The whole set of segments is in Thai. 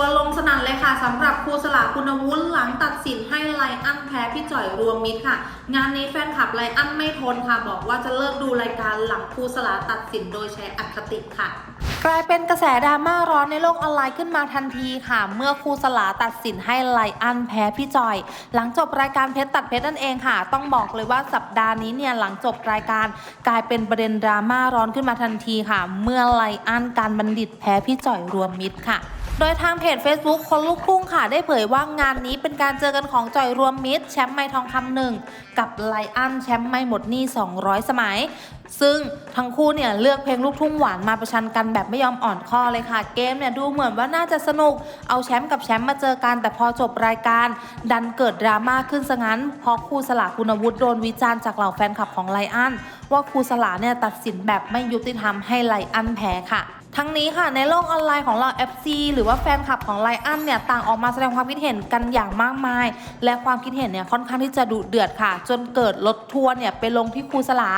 ทัวลงสนั่นเลยค่ะสำหรับครูสลาคุณวุฒิหลังตัดสินให้ไลอันแพ้พี่จ่อยรวมมิตรค่ะ งานนี้แฟนคลับไลอันไม่ทนค่ะ บอกว่าจะเลิกดูรายการหลังครูสลาตัดสินโดยใช้อคติค่ะกลายเป็นกระแสดราม่าร้อนในโลกออนไลน์ขึ้นมาทันทีค่ะ เมื่อครูสลาตัดสินให้ไลอันแพ้พี่จอย หลังจบรายการเพชรตัดเพชรนั่นเองค่ะ ต้องบอกเลยว่าสัปดาห์นี้เนี่ยหลังจบรายการ กลายเป็นประเด็นดราม่าร้อนขึ้นมาทันทีค่ะ เมื่อไลอันการบัณฑิตแพ้พี่จอยรวมมิตรค่ะโดยทางเพจ Facebook คนลูกทุ่งค่ะ ได้เผยว่างานนี้เป็นการเจอกันของจอยรวมมิตรแชมป์ไม้ทองคำหนึ่งกับไลอันแชมป์ไม่หมดหนี้ 200 สมัย ซึ่งทั้งคู่เนี่ยเลือกเพลงลูกทุ่งหวานมาประชันกันแบบไม่ยอมอ่อนข้อเลยค่ะ เกมเนี่ยดูเหมือนว่าน่าจะสนุก เอาแชมป์กับแชมป์มาเจอกัน แต่พอจบรายการ ดันเกิดดราม่าขึ้นซะงั้น เพราะครูสลาคุณวุฒิโดนวิจารณ์จากเหล่าแฟนคลับของไลอันว่าครูสลาเนี่ยตัดสินแบบไม่ยุติธรรมให้ไลอันแพ้ค่ะ ทั้งนี้ค่ะในโลกออนไลน์ของเรา FC หรือว่าแฟนคลับของไลอันเนี่ยต่างออกมาแสดงความคิดเห็นกันอย่างมากมาย และความคิดเห็นเนี่ยค่อนข้างที่จะดุเดือดค่ะ จนเกิดรถทัวร์เนี่ยไปลงที่ครูสลา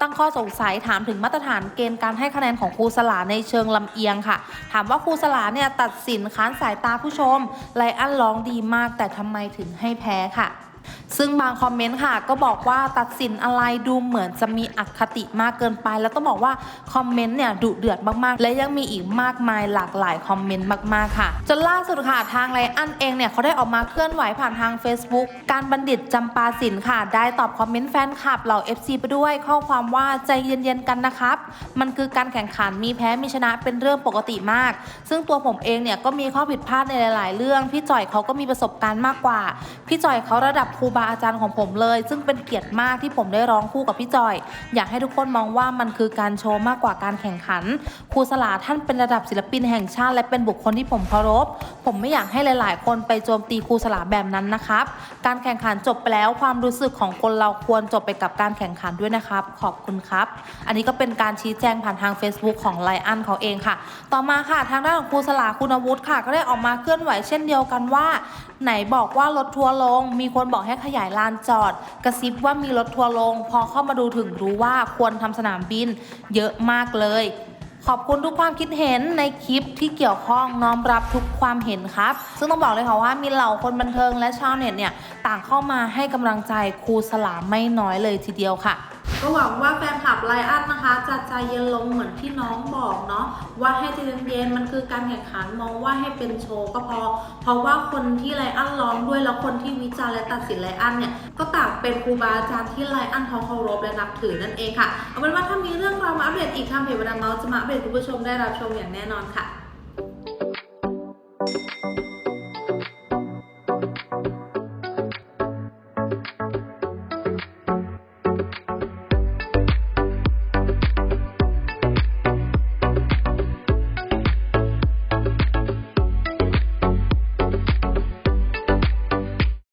ตั้งข้อสงสัยถามถึงมาตรฐานเกณฑ์การให้คะแนนของครูสลาในเชิงลำเอียงค่ะ ถามว่าครูสลาเนี่ยตัดสินค้านสายตาผู้ชมไลอันร้องดีมาก แต่ทำไมถึงให้แพ้ค่ะ ซึ่งบางคอมเมนต์ค่ะ ก็บอกว่าตัดสินอะไรดูเหมือนจะมีอคติมากเกินไป แล้วต้องบอกว่าคอมเมนต์เนี่ยดุเดือดมากๆ และยังมีอีกมากมายหลากหลายคอมเมนต์มากๆค่ะ จนล่าสุดค่ะทางไลอันเองเนี่ยเขาได้ออกมาเคลื่อนไหวผ่านทาง Facebook การบัณฑิตจำปาสินค่ะ ได้ตอบคอมเมนต์แฟนคลับเหล่า FC ไปด้วยข้อความว่าใจเย็นๆกันนะครับ มันคือการแข่งขันมีแพ้มีชนะเป็นเรื่องปกติมาก ซึ่งตัวผมเองเนี่ยก็มีข้อผิดพลาดในหลาย ๆ เรื่องพี่จ่อยเขาก็มีประสบการณ์มากกว่า พี่จ่อยเขาระดับครูบาอาจารย์ของผมเลย ซึ่งเป็นเกียรติมากที่ผมได้ร้องคู่กับพี่จอย อยากให้ทุกคนมองว่ามันคือการโชว์มากกว่าการแข่งขัน ครูสลาท่านเป็นระดับศิลปินแห่งชาติ และเป็นบุคคลที่ผมเคารพ ผมไม่อยากให้หลาย ๆ คนไปโจมตีครูสลาแบบนั้นนะครับ การแข่งขันจบไปแล้วความรู้สึกของคนเราควรจบไปกับการแข่งขันด้วยนะครับ ขอบคุณครับ อันนี้ก็เป็นการชี้แจงผ่านทาง Facebook ของไลอันเขาเองค่ะ ต่อมาค่ะทางด้านของครูสลาคุณวุฒิค่ะ ก็ได้ออกมาเคลื่อนไหวเช่นเดียวกันว่า ไหนบอกว่ารถทัวร์ลง มีคนบอกให้ขยายลานจอด กระซิบว่ามีรถทัวร์ลง พอเข้ามาดูถึงรู้ว่าควรทำสนามบินเยอะมากเลย ขอบคุณทุกความคิดเห็นในคลิปที่เกี่ยวข้องน้อมรับทุกความเห็นครับ ซึ่งต้องบอกเลยค่ะว่ามีเหล่าคนบันเทิงและชาวเน็ตเนี่ยต่างเข้ามาให้กำลังใจครูสลามไม่น้อยเลยทีเดียวค่ะ ก็หวังว่าแฟนคลับไลอันนะคะ จะใจเย็นลงเหมือนที่น้องบอกเนาะว่าให้ใจเย็นๆมันคือการแข่งขันมองว่าให้เป็นโชว์ก็พอ เพราะว่าคนที่ไลอันร้องด้วยแล้วคนที่วิจารณ์และตัดสินไลอันเนี่ยก็ต่างเป็นครูบาอาจารย์ที่ไลอันเขาเคารพและนับถือนั่นเองค่ะเอาเป็นว่าถ้ามีเรื่องราวมาอัปเดตอีกทางเพจวันดังเราจะมาอัปเดตคุณผู้ชมได้รับชมอย่างแน่นอนค่ะ